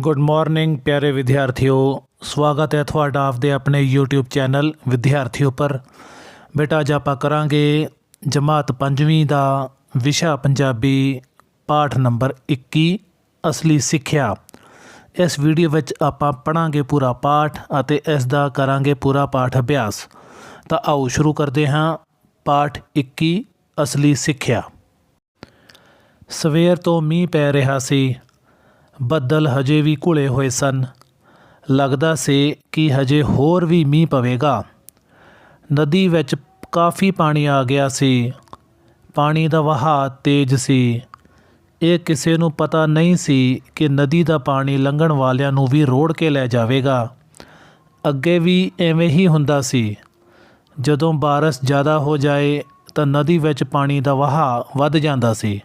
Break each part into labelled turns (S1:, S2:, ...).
S1: Good morning ਪਿਆਰੇ ਵਿਦਿਆਰਥੀਓ। ਸਵਾਗਤ ਹੈ ਤੁਹਾਡਾ ਆਪਦੇ ਆਪਣੇ YouTube ਚੈਨਲ ਵਿਦਿਆਰਥੀ ਉੱਪਰ ਬੇਟਾ, ਅੱਜ ਆਪਾਂ ਕਰਾਂਗੇ ਜਮਾਤ ਪੰਜਵੀਂ ਦਾ ਵਿਸ਼ਾ ਪੰਜਾਬੀ ਪਾਠ ਨੰਬਰ 21 ਅਸਲੀ ਸਿੱਖਿਆ। ਇਸ ਵੀਡੀਓ ਵਿੱਚ ਆਪਾਂ ਪੜਾਂਗੇ ਪੂਰਾ ਪਾਠ ਅਤੇ ਇਸ ਦਾ ਕਰਾਂਗੇ ਪੂਰਾ ਪਾਠ ਅਭਿਆਸ। ਤਾਂ ਆਓ ਸ਼ੁਰੂ ਕਰਦੇ ਹਾਂ। ਪਾਠ 21 ਅਸਲੀ ਸਿੱਖਿਆ। ਸਵੇਰ ਤੋਂ ਮੀਂਹ ਪੈ ਰਿਹਾ ਸੀ। ਬੱਦਲ ਹਜੇ ਵੀ ਘੁਲੇ ਹੋਏ ਸਨ। ਲੱਗਦਾ ਸੀ ਕਿ ਹਜੇ ਹੋਰ ਵੀ ਮੀਂਹ ਪਵੇਗਾ। ਨਦੀ ਵਿੱਚ ਕਾਫੀ ਪਾਣੀ ਆ ਗਿਆ ਸੀ। ਪਾਣੀ ਦਾ ਵਹਾਅ ਤੇਜ਼ ਸੀ। ਇਹ ਕਿਸੇ ਨੂੰ ਪਤਾ ਨਹੀਂ ਸੀ ਕਿ ਨਦੀ ਦਾ ਪਾਣੀ ਲੰਘਣ ਵਾਲਿਆਂ ਨੂੰ ਵੀ ਰੋੜ ਕੇ ਲੈ ਜਾਵੇਗਾ। ਅੱਗੇ ਵੀ ਐਵੇਂ ਹੀ ਹੁੰਦਾ ਸੀ। ਜਦੋਂ ਬਾਰਿਸ਼ ਜ਼ਿਆਦਾ ਹੋ ਜਾਏ ਤਾਂ ਨਦੀ ਵਿੱਚ ਪਾਣੀ ਦਾ ਵਹਾਅ ਵੱਧ ਜਾਂਦਾ ਸੀ।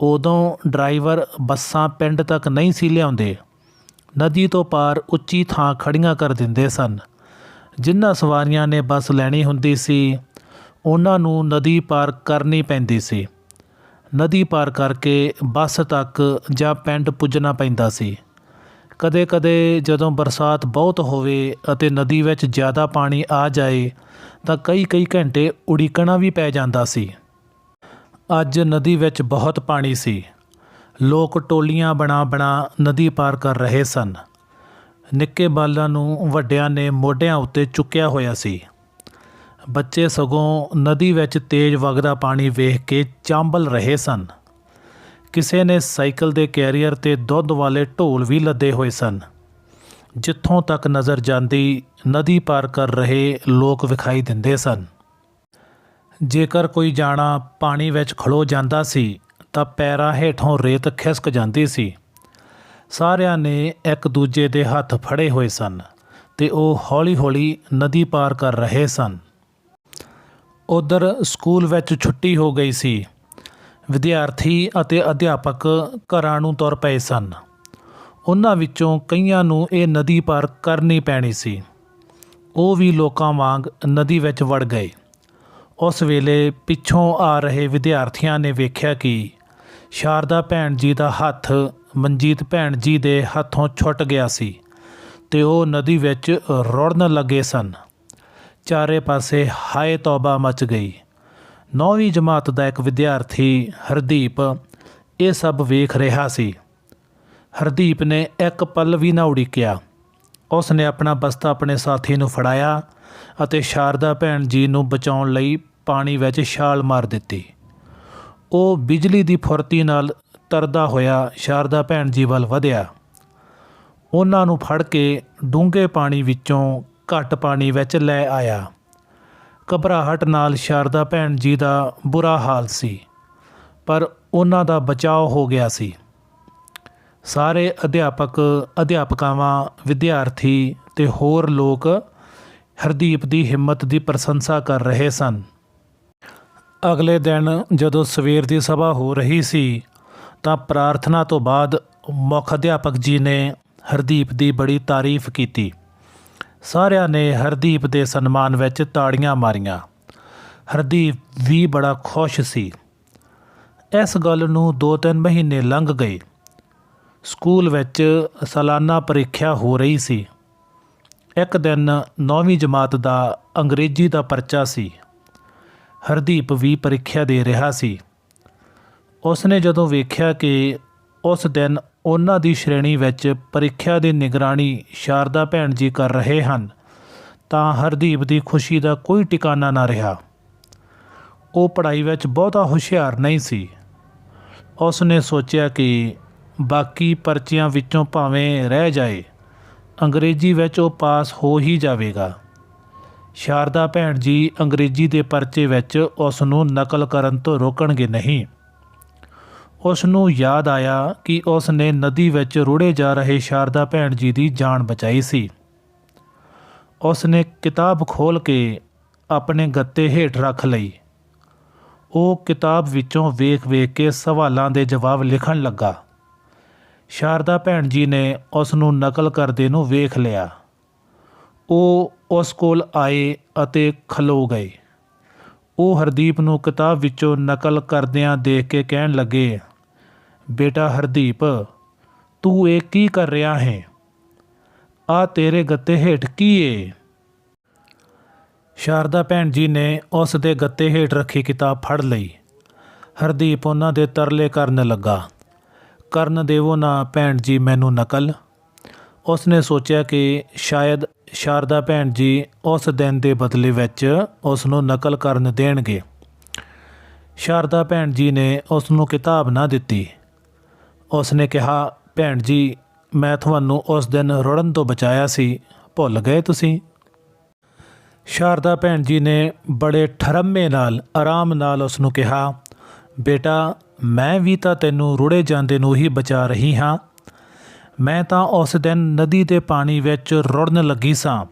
S1: ਉਦੋਂ ਡਰਾਈਵਰ ਬੱਸਾਂ ਪਿੰਡ ਤੱਕ ਨਹੀਂ ਸੀ ਲਿਆਉਂਦੇ। ਨਦੀ ਤੋਂ ਪਾਰ ਉੱਚੀ ਥਾਂ ਖੜੀਆਂ ਕਰ ਦਿੰਦੇ ਸਨ। ਜਿਨ੍ਹਾਂ ਸਵਾਰੀਆਂ ਨੇ ਬੱਸ ਲੈਣੀ ਹੁੰਦੀ ਸੀ, ਉਹਨਾਂ ਨੂੰ ਨਦੀ ਪਾਰ ਕਰਨੀ ਪੈਂਦੀ ਸੀ। ਨਦੀ ਪਾਰ ਕਰਕੇ ਬੱਸ ਤੱਕ ਜਾਂ ਪਿੰਡ ਪੁੱਜਣਾ ਪੈਂਦਾ ਸੀ। ਕਦੇ-ਕਦੇ ਜਦੋਂ ਬਰਸਾਤ ਬਹੁਤ ਹੋਵੇ ਅਤੇ ਨਦੀ ਵਿੱਚ ਜ਼ਿਆਦਾ ਪਾਣੀ ਆ ਜਾਏ, ਤਾਂ ਕਈ-ਕਈ ਘੰਟੇ ਉਡੀਕਣਾ ਵੀ ਪੈ ਜਾਂਦਾ ਸੀ। ਅੱਜ ਨਦੀ ਵਿੱਚ ਬਹੁਤ ਪਾਣੀ ਸੀ। ਲੋਕ ਟੋਲੀਆਂ ਬਣਾ ਬਣਾ ਨਦੀ ਪਾਰ ਕਰ ਰਹੇ ਸਨ। ਨਿੱਕੇ ਬਾਲਾਂ ਨੂੰ ਵੱਡਿਆਂ ਨੇ ਮੋਢਿਆਂ ਉੱਤੇ ਚੁੱਕਿਆ ਹੋਇਆ ਸੀ। ਬੱਚੇ ਸਗੋਂ ਨਦੀ ਵਿੱਚ ਤੇਜ਼ ਵਗਦਾ ਪਾਣੀ ਵੇਖ ਕੇ ਚਾਂਬਲ ਰਹੇ ਸਨ। ਕਿਸੇ ਨੇ ਸਾਈਕਲ ਦੇ ਕੈਰੀਅਰ ਤੇ ਦੁੱਧ ਵਾਲੇ ਢੋਲ ਵੀ ਲੱਦੇ ਹੋਏ ਸਨ। ਜਿੱਥੋਂ ਤੱਕ ਨਜ਼ਰ ਜਾਂਦੀ, ਨਦੀ ਪਾਰ ਕਰ ਰਹੇ ਲੋਕ ਵਿਖਾਈ ਦਿੰਦੇ ਸਨ। ਜੇਕਰ ਕੋਈ ਜਾਣਾ ਪਾਣੀ ਵਿੱਚ ਖਲੋ ਜਾਂਦਾ ਸੀ, ਤਾਂ ਪੈਰਾਂ ਹੇਠੋਂ ਰੇਤ ਖਿਸਕ ਜਾਂਦੀ ਸੀ। ਸਾਰਿਆਂ ਨੇ ਇੱਕ ਦੂਜੇ ਦੇ ਹੱਥ ਫੜੇ ਹੋਏ ਸਨ ਤੇ ਉਹ ਹੌਲੀ-ਹੌਲੀ ਨਦੀ ਪਾਰ ਕਰ ਰਹੇ ਸਨ। ਉਧਰ ਸਕੂਲ ਵਿੱਚ ਛੁੱਟੀ ਹੋ ਗਈ ਸੀ। ਵਿਦਿਆਰਥੀ ਅਤੇ ਅਧਿਆਪਕ ਘਰਾਂ ਨੂੰ ਤੁਰ ਪਏ ਸਨ। ਉਹਨਾਂ ਵਿੱਚੋਂ ਕਈਆਂ ਨੂੰ ਇਹ ਨਦੀ ਪਾਰ ਕਰਨੀ ਪੈਣੀ ਸੀ। ਉਹ ਵੀ ਲੋਕਾਂ ਵਾਂਗ ਨਦੀ ਵਿੱਚ ਵੜ ਗਏ। ਉਸ ਵੇਲੇ ਪਿੱਛੋਂ ਆ ਰਹੇ ਵਿਦਿਆਰਥੀਆਂ ਨੇ ਵੇਖਿਆ ਕਿ ਸ਼ਾਰਦਾ ਭੈਣ ਜੀ ਦਾ ਹੱਥ ਮਨਜੀਤ ਭੈਣ ਜੀ ਦੇ ਹੱਥੋਂ ਛੁੱਟ ਗਿਆ ਸੀ ਤੇ ਉਹ ਨਦੀ ਵਿੱਚ ਰੁੜਨ ਲੱਗੇ ਸਨ। ਚਾਰੇ ਪਾਸੇ ਹਾਏ ਤੌਬਾ ਮਚ ਗਈ। ਨੌਵੀਂ ਜਮਾਤ ਦਾ ਇੱਕ ਵਿਦਿਆਰਥੀ ਹਰਦੀਪ ਇਹ ਸਭ ਵੇਖ ਰਿਹਾ ਸੀ। ਹਰਦੀਪ ਨੇ ਇੱਕ ਪਲ ਵੀ ਨਾ ਉਡੀਕਿਆ। ਉਸ ਨੇ ਆਪਣਾ ਬਸਤਾ ਆਪਣੇ ਸਾਥੀ ਨੂੰ ਫੜਾਇਆ ਅਤੇ ਸ਼ਾਰਦਾ ਭੈਣ ਜੀ ਨੂੰ ਬਚਾਉਣ ਲਈ ਪਾਣੀ ਵਿੱਚ ਛਾਲ ਮਾਰ ਦਿੱਤੀ। ਉਹ ਬਿਜਲੀ ਦੀ ਫੁਰਤੀ ਨਾਲ ਤਰਦਾ ਹੋਇਆ ਸ਼ਾਰਦਾ ਭੈਣ ਜੀ ਵੱਲ ਵਧਿਆ। ਉਹਨਾਂ ਨੂੰ ਫੜ ਕੇ ਡੂੰਘੇ ਪਾਣੀ ਵਿੱਚੋਂ ਘੱਟ ਪਾਣੀ ਵਿੱਚ ਲੈ ਆਇਆ। ਘਬਰਾਹਟ ਨਾਲ ਸ਼ਾਰਦਾ ਭੈਣ ਜੀ ਦਾ ਬੁਰਾ ਹਾਲ ਸੀ, ਪਰ ਉਹਨਾਂ ਦਾ ਬਚਾਅ ਹੋ ਗਿਆ ਸੀ। ਸਾਰੇ ਅਧਿਆਪਕ, ਅਧਿਆਪਕਾਵਾਂ, ਵਿਦਿਆਰਥੀ ਤੇ ਹੋਰ ਲੋਕ ਹਰਦੀਪ ਦੀ ਹਿੰਮਤ ਦੀ ਪ੍ਰਸ਼ੰਸਾ ਕਰ ਰਹੇ ਸਨ। ਅਗਲੇ ਦਿਨ ਜਦੋਂ ਸਵੇਰ ਦੀ ਸਭਾ ਹੋ ਰਹੀ ਸੀ, ਤਾਂ ਪ੍ਰਾਰਥਨਾ ਤੋਂ ਬਾਅਦ ਮੁੱਖ ਅਧਿਆਪਕ ਜੀ ਨੇ ਹਰਦੀਪ ਦੀ ਬੜੀ ਤਾਰੀਫ ਕੀਤੀ। ਸਾਰਿਆਂ ਨੇ ਹਰਦੀਪ ਦੇ ਸਨਮਾਨ ਵਿੱਚ ਤਾੜੀਆਂ ਮਾਰੀਆਂ। ਹਰਦੀਪ ਵੀ ਬੜਾ ਖੁਸ਼ ਸੀ। ਇਸ ਗੱਲ ਨੂੰ 2-3 ਮਹੀਨੇ ਲੰਘ ਗਏ। ਸਕੂਲ ਵਿੱਚ ਸਾਲਾਨਾ ਪ੍ਰੀਖਿਆ ਹੋ ਰਹੀ ਸੀ। ਇੱਕ ਦਿਨ 9ਵੀਂ ਜਮਾਤ ਦਾ ਅੰਗਰੇਜ਼ੀ ਦਾ ਪਰਚਾ ਸੀ। ਹਰਦੀਪ ਵੀ ਪ੍ਰੀਖਿਆ ਦੇ ਰਿਹਾ ਸੀ। ਉਸਨੇ ਜਦੋਂ ਵੇਖਿਆ ਕਿ ਉਸ ਦਿਨ ਉਹਨਾਂ ਦੀ ਸ਼੍ਰੇਣੀ ਵਿੱਚ ਪ੍ਰੀਖਿਆ ਦੀ ਨਿਗਰਾਨੀ ਸ਼ਾਰਦਾ ਭੈਣ ਜੀ ਕਰ ਰਹੇ ਹਨ, ਤਾਂ ਹਰਦੀਪ ਦੀ ਖੁਸ਼ੀ ਦਾ ਕੋਈ ਟਿਕਾਣਾ ਨਾ ਰਿਹਾ। ਉਹ ਪੜ੍ਹਾਈ ਵਿੱਚ ਬਹੁਤਾ ਹੁਸ਼ਿਆਰ ਨਹੀਂ ਸੀ। ਉਸ ਨੇ ਸੋਚਿਆ ਕਿ ਬਾਕੀ ਪਰਚੀਆਂ ਵਿੱਚੋਂ ਭਾਵੇਂ ਰਹਿ ਜਾਏ ਅੰਗਰੇਜ਼ੀ ਵਿੱਚ ਉਹ ਪਾਸ ਹੋ ਹੀ ਜਾਵੇਗਾ। ਸ਼ਾਰਦਾ ਭੈਣ ਜੀ ਅੰਗਰੇਜ਼ੀ ਦੇ ਪਰਚੇ ਵਿੱਚ ਉਸ ਨੂੰ ਨਕਲ ਕਰਨ ਤੋਂ ਰੋਕਣਗੇ ਨਹੀਂ। ਉਸ ਨੂੰ ਯਾਦ ਆਇਆ ਕਿ ਉਸ ਨੇ ਨਦੀ ਵਿੱਚ ਰੁੜੇ ਜਾ ਰਹੇ ਸ਼ਾਰਦਾ ਭੈਣ ਜੀ ਦੀ ਜਾਨ ਬਚਾਈ ਸੀ। ਉਸ ਨੇ ਕਿਤਾਬ ਖੋਲ ਕੇ ਆਪਣੇ ਗੱਤੇ ਹੇਠ ਰੱਖ ਲਈ। ਉਹ ਕਿਤਾਬ ਵਿੱਚੋਂ ਵੇਖ-ਵੇਖ ਕੇ ਸਵਾਲਾਂ ਦੇ ਜਵਾਬ ਲਿਖਣ ਲੱਗਾ। ਸ਼ਾਰਦਾ ਭੈਣ ਜੀ ਨੇ ਉਸ ਨੂੰ ਨਕਲ ਕਰਦੇ ਨੂੰ ਵੇਖ ਲਿਆ। ਉਹ ਉਸ ਕੋਲ ਆਏ ਅਤੇ ਖਲੋ ਗਏ। ਉਹ ਹਰਦੀਪ ਨੂੰ ਕਿਤਾਬ ਵਿੱਚੋਂ ਨਕਲ ਕਰਦਿਆਂ ਦੇਖ ਕੇ ਕਹਿਣ ਲੱਗੇ, ਬੇਟਾ ਹਰਦੀਪ, ਤੂੰ ਇਹ ਕੀ ਕਰ ਰਿਹਾ ਹੈ? ਆ ਤੇਰੇ ਗੱਤੇ ਹੇਠ ਕੀ ਏ? ਸ਼ਾਰਦਾ ਭੈਣ ਜੀ ਨੇ ਉਸ ਦੇ ਗੱਤੇ ਹੇਠ ਰੱਖੀ ਕਿਤਾਬ ਫੜ ਲਈ। ਹਰਦੀਪ ਉਹਨਾਂ ਦੇ ਤਰਲੇ ਕਰਨ ਲੱਗਾ। ਕਰਨ ਦੇਵੋ ਨਾ ਭੈਣ ਜੀ ਮੈਨੂੰ ਨਕਲ। ਉਸਨੇ ਸੋਚਿਆ ਕਿ ਸ਼ਾਇਦ ਸ਼ਾਰਦਾ ਭੈਣ ਜੀ ਉਸ ਦਿਨ ਦੇ ਬਦਲੇ ਵਿੱਚ ਉਸ ਨੂੰ ਨਕਲ ਕਰਨ ਦੇਣਗੇ। ਸ਼ਾਰਦਾ ਭੈਣ ਜੀ ਨੇ ਉਸ ਨੂੰ ਕਿਤਾਬ ਨਾ ਦਿੱਤੀ। ਉਸ ਨੇ ਕਿਹਾ, ਭੈਣ ਜੀ, ਮੈਂ ਤੁਹਾਨੂੰ ਉਸ ਦਿਨ ਰੁੜਨ ਤੋਂ ਬਚਾਇਆ ਸੀ। ਭੁੱਲ ਗਏ ਤੁਸੀਂ? ਸ਼ਾਰਦਾ ਭੈਣ ਜੀ ਨੇ ਬੜੇ ਠਰਮੇ ਨਾਲ, ਆਰਾਮ ਨਾਲ ਉਸ ਨੂੰ ਕਿਹਾ, ਬੇਟਾ ਮੈਂ ਵੀ ਤਾਂ ਤੈਨੂੰ ਰੁੜੇ ਜਾਂਦੇ ਨੂੰ ਹੀ ਬਚਾ ਰਹੀ ਹਾਂ। ਮੈਂ ਤਾਂ ਉਸ ਦਿਨ ਨਦੀ ਦੇ ਪਾਣੀ ਵਿੱਚ ਰੁੜਨ ਲੱਗੀ ਸਾਂ।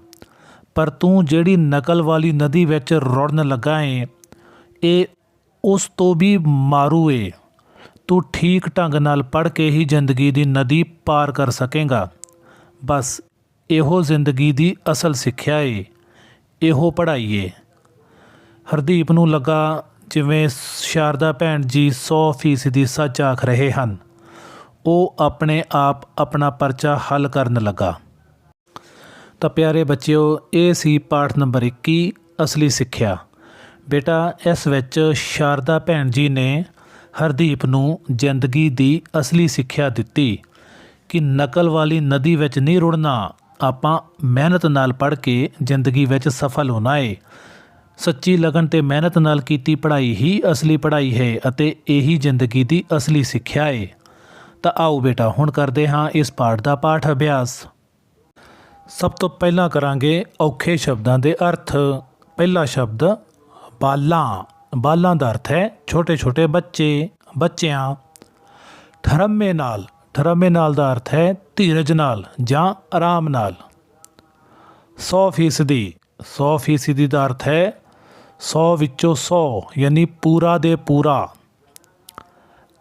S1: ਪਰ ਤੂੰ ਜਿਹੜੀ ਨਕਲ ਵਾਲੀ ਨਦੀ ਵਿੱਚ ਰੁੜਨ ਲੱਗਾ ਏ, ਇਹ ਉਸ ਤੋਂ ਵੀ ਮਾਰੂ ਏ। ਤੂੰ ਠੀਕ ਢੰਗ ਨਾਲ ਪੜ੍ਹ ਕੇ ਹੀ ਜ਼ਿੰਦਗੀ ਦੀ ਨਦੀ ਪਾਰ ਕਰ ਸਕੇਗਾ। ਬਸ ਇਹੋ ਜ਼ਿੰਦਗੀ ਦੀ ਅਸਲ ਸਿੱਖਿਆ ਏ, ਇਹੋ ਪੜ੍ਹਾਈ ਏ। ਹਰਦੀਪ ਨੂੰ ਲੱਗਾ ਜਿਵੇਂ ਸ਼ਾਰਦਾ ਭੈਣ ਜੀ 100% ਸੱਚ ਆਖ ਰਹੇ ਹਨ, ਉਹ ਆਪਣੇ ਆਪ ਆਪਣਾ ਪਰਚਾ ਹੱਲ ਕਰਨ ਲੱਗਾ। ਤਾਂ ਪਿਆਰੇ ਬੱਚਿਓ, ਇਹ ਸੀ ਪਾਠ ਨੰਬਰ 21 ਅਸਲੀ ਸਿੱਖਿਆ। ਬੇਟਾ, ਇਸ ਵਿੱਚ ਸ਼ਾਰਦਾ ਭੈਣ ਜੀ ਨੇ ਹਰਦੀਪ ਨੂੰ ਜ਼ਿੰਦਗੀ ਦੀ ਅਸਲੀ ਸਿੱਖਿਆ ਦਿੱਤੀ ਕਿ ਨਕਲ ਵਾਲੀ ਨਦੀ ਵਿੱਚ ਨਹੀਂ ਰੁੜਨਾ, ਆਪਾਂ ਮਿਹਨਤ ਨਾਲ ਪੜ੍ਹ ਕੇ ਜ਼ਿੰਦਗੀ ਵਿੱਚ ਸਫਲ ਹੋਣਾ ਏ। ਸੱਚੀ ਲਗਨ ਤੇ ਮਿਹਨਤ ਨਾਲ ਕੀਤੀ ਪੜ੍ਹਾਈ ਹੀ ਅਸਲੀ ਪੜ੍ਹਾਈ ਹੈ ਅਤੇ ਇਹੀ ਜ਼ਿੰਦਗੀ ਦੀ ਅਸਲੀ ਸਿੱਖਿਆ ਏ। ਤਾਂ ਆਓ ਬੇਟਾ, ਹੁਣ ਕਰਦੇ ਹਾਂ ਇਸ ਪਾਠ ਦਾ ਪਾਠ ਅਭਿਆਸ। ਸਭ ਤੋਂ ਪਹਿਲਾਂ ਕਰਾਂਗੇ ਔਖੇ ਸ਼ਬਦਾਂ ਦੇ ਅਰਥ। ਪਹਿਲਾ ਸ਼ਬਦ, ਬਾਲਾਂ। ਬਾਲਾਂ ਦਾ ਅਰਥ ਹੈ ਛੋਟੇ ਛੋਟੇ ਬੱਚੇ, ਬੱਚਿਆਂ। ਠਰਮੇ ਨਾਲ। ਠਰਮੇ ਨਾਲ ਦਾ ਅਰਥ ਹੈ ਧੀਰਜ ਨਾਲ ਜਾਂ ਆਰਾਮ ਨਾਲ। 100 ਫੀਸਦੀ। 100 ਫੀਸਦੀ ਦਾ ਅਰਥ ਹੈ 100 ਵਿੱਚੋਂ 100 ਯਾਨੀ ਪੂਰਾ ਦੇ ਪੂਰਾ।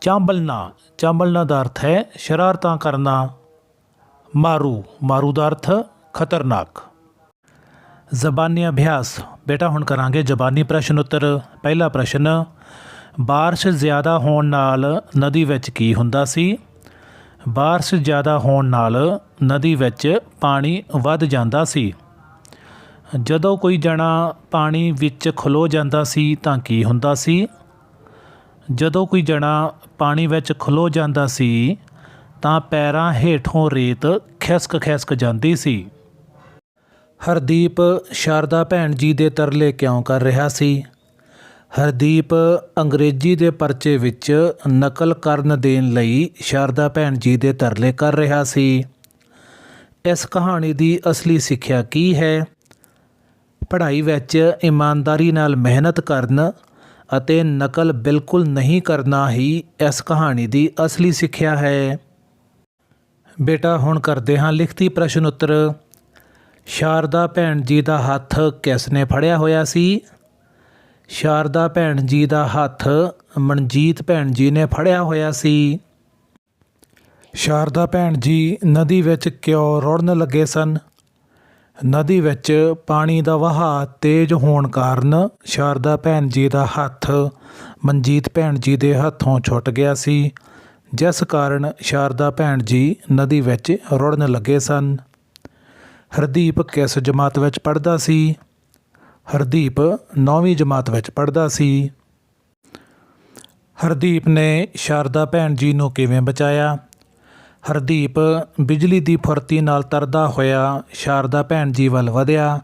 S1: ਚਾਂਬਲਣਾ ਚਾਂਬਲਣਾ ਦਾ ਅਰਥ ਹੈ ਸ਼ਰਾਰਤਾਂ ਕਰਨਾ। ਮਾਰੂ ਮਾਰੂ ਦਾ ਅਰਥ ਖਤਰਨਾਕ। ਜ਼ਬਾਨੀ ਅਭਿਆਸ। ਬੇਟਾ, ਹੁਣ ਕਰਾਂਗੇ ਜ਼ਬਾਨੀ ਪ੍ਰਸ਼ਨ ਉੱਤਰ। ਪਹਿਲਾ ਪ੍ਰਸ਼ਨ, ਬਾਰਿਸ਼ ਜ਼ਿਆਦਾ ਹੋਣ ਨਾਲ ਨਦੀ ਵਿੱਚ ਕੀ ਹੁੰਦਾ ਸੀ? ਬਾਰਿਸ਼ ਜ਼ਿਆਦਾ ਹੋਣ ਨਾਲ ਨਦੀ ਵਿੱਚ ਪਾਣੀ ਵੱਧ ਜਾਂਦਾ ਸੀ। ਜਦੋਂ ਕੋਈ ਜਣਾ ਪਾਣੀ ਵਿੱਚ ਖਲੋ ਜਾਂਦਾ ਸੀ ਤਾਂ ਕੀ ਹੁੰਦਾ ਸੀ? ਜਦੋਂ ਕੋਈ ਜਣਾ ਪਾਣੀ ਵਿੱਚ ਖਲੋ ਜਾਂਦਾ ਸੀ ਤਾਂ ਪੈਰਾਂ ਹੇਠੋਂ ਰੇਤ ਖਿਸਕ ਖਿਸਕ ਜਾਂਦੀ ਸੀ। ਹਰਦੀਪ ਸ਼ਾਰਦਾ ਭੈਣ ਜੀ ਦੇ ਤਰਲੇ ਕਿਉਂ ਕਰ ਰਿਹਾ ਸੀ? ਹਰਦੀਪ ਅੰਗਰੇਜ਼ੀ ਦੇ ਪਰਚੇ ਵਿੱਚ ਨਕਲ ਕਰਨ ਦੇਣ ਲਈ ਸ਼ਾਰਦਾ ਭੈਣ ਜੀ ਦੇ ਤਰਲੇ ਕਰ ਰਿਹਾ ਸੀ। ਇਸ ਕਹਾਣੀ ਦੀ ਅਸਲੀ ਸਿੱਖਿਆ ਕੀ ਹੈ? ਪੜ੍ਹਾਈ ਵਿੱਚ ਇਮਾਨਦਾਰੀ ਨਾਲ ਮਿਹਨਤ ਕਰਨ ਅਤੇ ਨਕਲ ਬਿਲਕੁਲ ਨਹੀਂ ਕਰਨਾ ਹੀ ਇਸ ਕਹਾਣੀ ਦੀ ਅਸਲੀ ਸਿੱਖਿਆ ਹੈ। ਬੇਟਾ, ਹੁਣ ਕਰਦੇ ਹਾਂ ਲਿਖਤੀ ਪ੍ਰਸ਼ਨ ਉੱਤਰ। ਸ਼ਾਰਦਾ ਭੈਣ ਜੀ ਦਾ ਹੱਥ ਕਿਸ ਨੇ ਫੜਿਆ ਹੋਇਆ ਸੀ? ਸ਼ਾਰਦਾ ਭੈਣ ਜੀ ਦਾ ਹੱਥ ਮਨਜੀਤ ਭੈਣ ਜੀ ਨੇ ਫੜਿਆ ਹੋਇਆ ਸੀ। ਸ਼ਾਰਦਾ ਭੈਣ ਜੀ, ਨਦੀ ਵਿੱਚ ਕਿਉਂ ਰੁੜਨ ਲੱਗੇ ਸਨ? ਨਦੀ ਵਿੱਚ ਪਾਣੀ ਦਾ ਵਹਾਅ ਤੇਜ਼ ਹੋਣ ਕਾਰਨ ਸ਼ਾਰਦਾ ਭੈਣ ਜੀ ਦਾ ਹੱਥ ਮਨਜੀਤ ਭੈਣ ਜੀ ਦੇ ਹੱਥੋਂ ਛੁੱਟ ਗਿਆ ਸੀ, ਜਿਸ ਕਾਰਨ ਸ਼ਾਰਦਾ ਭੈਣ ਜੀ ਨਦੀ ਵਿੱਚ ਰੁੜਨ ਲੱਗੇ ਸਨ। ਹਰਦੀਪ ਕਿਸ ਜਮਾਤ ਵਿੱਚ ਪੜ੍ਹਦਾ ਸੀ? ਹਰਦੀਪ 9ਵੀਂ ਜਮਾਤ ਵਿੱਚ ਪੜ੍ਹਦਾ ਸੀ। ਹਰਦੀਪ ਨੇ ਸ਼ਾਰਦਾ ਭੈਣ ਜੀ ਨੂੰ ਕਿਵੇਂ ਬਚਾਇਆ? ਹਰਦੀਪ ਬਿਜਲੀ ਦੀ ਫੁਰਤੀ ਨਾਲ ਤਰਦਾ ਹੋਇਆ ਸ਼ਾਰਦਾ ਭੈਣ ਜੀ ਵੱਲ ਵਧਿਆ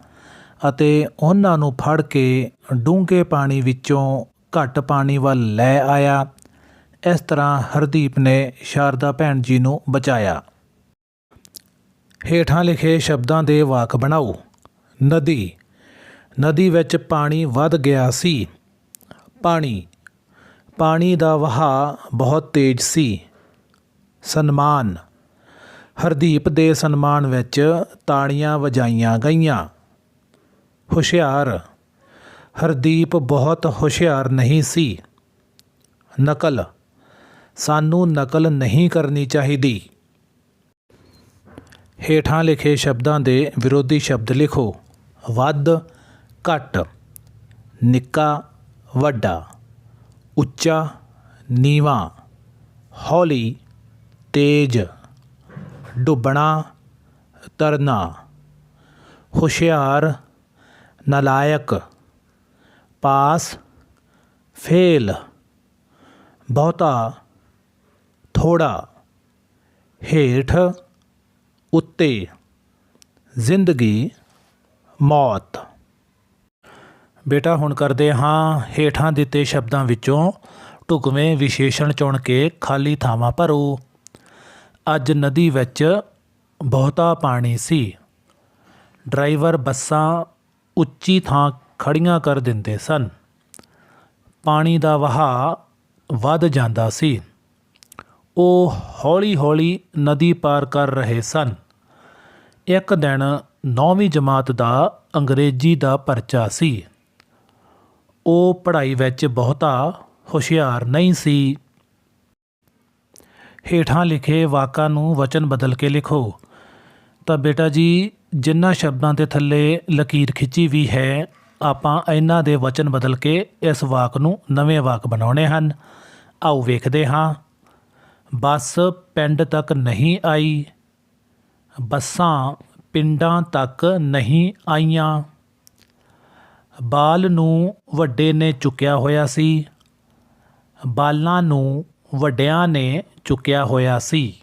S1: ਅਤੇ ਉਹਨਾਂ ਨੂੰ ਫੜ ਕੇ ਡੂੰਘੇ ਪਾਣੀ ਵਿੱਚੋਂ ਘੱਟ ਪਾਣੀ ਵੱਲ ਲੈ ਆਇਆ। ਇਸ ਤਰ੍ਹਾਂ ਹਰਦੀਪ ਨੇ ਸ਼ਾਰਦਾ ਭੈਣ ਜੀ ਨੂੰ ਬਚਾਇਆ। ਹੇਠਾਂ ਲਿਖੇ ਸ਼ਬਦਾਂ ਦੇ ਵਾਕ ਬਣਾਓ। ਨਦੀ। ਨਦੀ ਵਿੱਚ ਪਾਣੀ ਵੱਧ ਗਿਆ ਸੀ। ਪਾਣੀ। ਪਾਣੀ ਦਾ ਵਹਾਅ ਬਹੁਤ ਤੇਜ਼ ਸੀ। ਸਨਮਾਨ। ਹਰਦੀਪ ਦੇ ਸਨਮਾਨ ਵਿੱਚ ਤਾੜੀਆਂ ਵਜਾਈਆਂ ਗਈਆਂ। ਹੁਸ਼ਿਆਰ। ਹਰਦੀਪ ਬਹੁਤ ਹੁਸ਼ਿਆਰ ਨਹੀਂ ਸੀ। ਨਕਲ। ਸਾਨੂੰ ਨਕਲ ਨਹੀਂ ਕਰਨੀ ਚਾਹੀਦੀ। ਹੇਠਾਂ ਲਿਖੇ ਸ਼ਬਦਾਂ ਦੇ ਵਿਰੋਧੀ ਸ਼ਬਦ ਲਿਖੋ। ਵੱਧ, ਘੱਟ, ਨਿੱਕਾ, ਵੱਡਾ, ਉੱਚਾ, ਨੀਵਾਂ, ਹੌਲੀ ਤੇਜ਼, ਡੁੱਬਣਾ, ਤਰਨਾ, ਹੁਸ਼ਿਆਰ, ਨਲਾਇਕ, ਪਾਸ, ਫੇਲ, ਬਹੁਤਾ, ਥੋੜਾ, ਹੇਠ, ਉੱਤੇ, ਜ਼ਿੰਦਗੀ, ਮੌਤ। ਬੇਟਾ, ਹੁਣ ਕਰਦੇ ਹਾਂ ਹੇਠਾਂ ਦਿੱਤੇ ਸ਼ਬਦਾਂ ਵਿੱਚੋਂ ਢੁਕਵੇਂ ਵਿਸ਼ੇਸ਼ਣ ਚੁਣ ਕੇ ਖਾਲੀ ਥਾਵਾਂ ਭਰੋ। ਅੱਜ ਨਦੀ ਵਿੱਚ ਬਹੁਤਾ ਪਾਣੀ ਸੀ। ਡਰਾਈਵਰ ਬੱਸਾਂ ਉੱਚੀ ਥਾਂ ਖੜੀਆਂ ਕਰ ਦਿੰਦੇ ਸਨ। ਪਾਣੀ ਦਾ ਵਹਾਅ ਵੱਧ ਜਾਂਦਾ ਸੀ। ਉਹ ਹੌਲੀ-ਹੌਲੀ ਨਦੀ ਪਾਰ ਕਰ ਰਹੇ ਸਨ। ਇੱਕ ਦਿਨ 9ਵੀਂ ਜਮਾਤ ਦਾ ਅੰਗਰੇਜ਼ੀ ਦਾ ਪਰਚਾ ਸੀ। ਉਹ ਪੜ੍ਹਾਈ ਵਿੱਚ ਬਹੁਤਾ ਹੁਸ਼ਿਆਰ ਨਹੀਂ ਸੀ। ਹੇਠਾਂ ਲਿਖੇ ਵਾਕਾਂ ਨੂੰ ਵਚਨ ਬਦਲ ਕੇ ਲਿਖੋ। ਤਾਂ ਬੇਟਾ ਜੀ ਜਿਨ੍ਹਾਂ ਸ਼ਬਦਾਂ ਦੇ ਥੱਲੇ ਲਕੀਰ ਖਿੱਚੀ ਵੀ ਹੈ, ਆਪਾਂ ਇਹਨਾਂ ਦੇ ਵਚਨ ਬਦਲ ਕੇ ਇਸ ਵਾਕ ਨੂੰ ਨਵੇਂ ਵਾਕ ਬਣਾਉਣੇ ਹਨ। ਆਓ ਵੇਖਦੇ ਹਾਂ। ਬੱਸ ਪਿੰਡ ਤੱਕ ਨਹੀਂ ਆਈ, ਬੱਸਾਂ ਪਿੰਡਾਂ ਤੱਕ ਨਹੀਂ ਆਈਆਂ। ਬਾਲ ਨੂੰ ਵੱਡੇ ਨੇ ਚੁੱਕਿਆ ਹੋਇਆ ਸੀ, ਬਾਲਾਂ ਨੂੰ ਵੱਡਿਆਂ ਨੇ ਚੁੱਕਿਆ ਹੋਇਆ ਸੀ।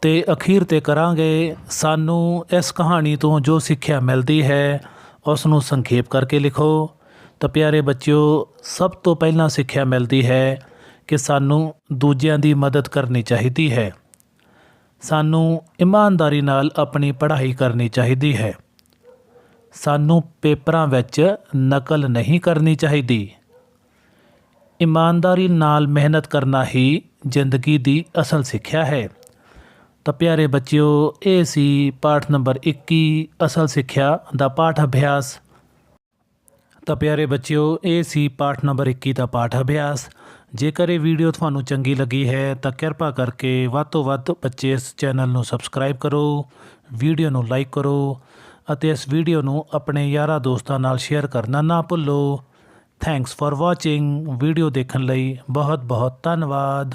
S1: ਤੇ ਅਖੀਰ ਤੇ ਕਰਾਂਗੇ, ਸਾਨੂੰ ਇਸ ਕਹਾਣੀ ਤੋਂ ਜੋ ਸਿੱਖਿਆ ਮਿਲਦੀ ਹੈ ਉਸ ਨੂੰ ਸੰਖੇਪ ਕਰਕੇ ਲਿਖੋ। ਤਾਂ ਪਿਆਰੇ ਬੱਚਿਓ, ਸਭ ਤੋਂ ਪਹਿਲਾਂ ਸਿੱਖਿਆ ਮਿਲਦੀ ਹੈ ਕਿ ਸਾਨੂੰ ਦੂਜਿਆਂ ਦੀ ਮਦਦ ਕਰਨੀ ਚਾਹੀਦੀ ਹੈ। ਸਾਨੂੰ ਇਮਾਨਦਾਰੀ ਨਾਲ ਆਪਣੀ ਪੜ੍ਹਾਈ ਕਰਨੀ ਚਾਹੀਦੀ ਹੈ। ਸਾਨੂੰ ਪੇਪਰਾਂ ਵਿੱਚ ਨਕਲ ਨਹੀਂ ਕਰਨੀ ਚਾਹੀਦੀ। ਇਮਾਨਦਾਰੀ ਨਾਲ ਮਿਹਨਤ ਕਰਨਾ ਹੀ ਜ਼ਿੰਦਗੀ ਦੀ ਅਸਲ ਸਿੱਖਿਆ ਹੈ। ਤਾਂ ਪਿਆਰੇ ਬੱਚਿਓ, ਇਹ ਸੀ ਪਾਠ ਨੰਬਰ 21 ਅਸਲ ਸਿੱਖਿਆ ਦਾ ਪਾਠ ਅਭਿਆਸ। ਤਾਂ ਪਿਆਰੇ ਬੱਚਿਓ, ਇਹ ਸੀ ਪਾਠ ਨੰਬਰ 21 ਦਾ ਪਾਠ ਅਭਿਆਸ। ਜੇਕਰ ਇਹ ਵੀਡੀਓ ਤੁਹਾਨੂੰ ਚੰਗੀ ਲੱਗੀ ਹੈ, ਤਾਂ ਕਿਰਪਾ ਕਰਕੇ ਵੱਧ ਤੋਂ ਵੱਧ ਬੱਚੇ ਇਸ ਚੈਨਲ ਨੂੰ ਸਬਸਕ੍ਰਾਈਬ ਕਰੋ, ਵੀਡੀਓ ਨੂੰ ਲਾਈਕ ਕਰੋ ਅਤੇ ਇਸ ਵੀਡੀਓ ਨੂੰ ਆਪਣੇ ਯਾਰਾਂ ਦੋਸਤਾਂ ਨਾਲ ਸ਼ੇਅਰ ਕਰਨਾ ਨਾ ਭੁੱਲੋ। Thanks for watching. ਵੀਡੀਓ ਦੇਖਣ ਲਈ ਬਹੁਤ ਬਹੁਤ ਧੰਨਵਾਦ।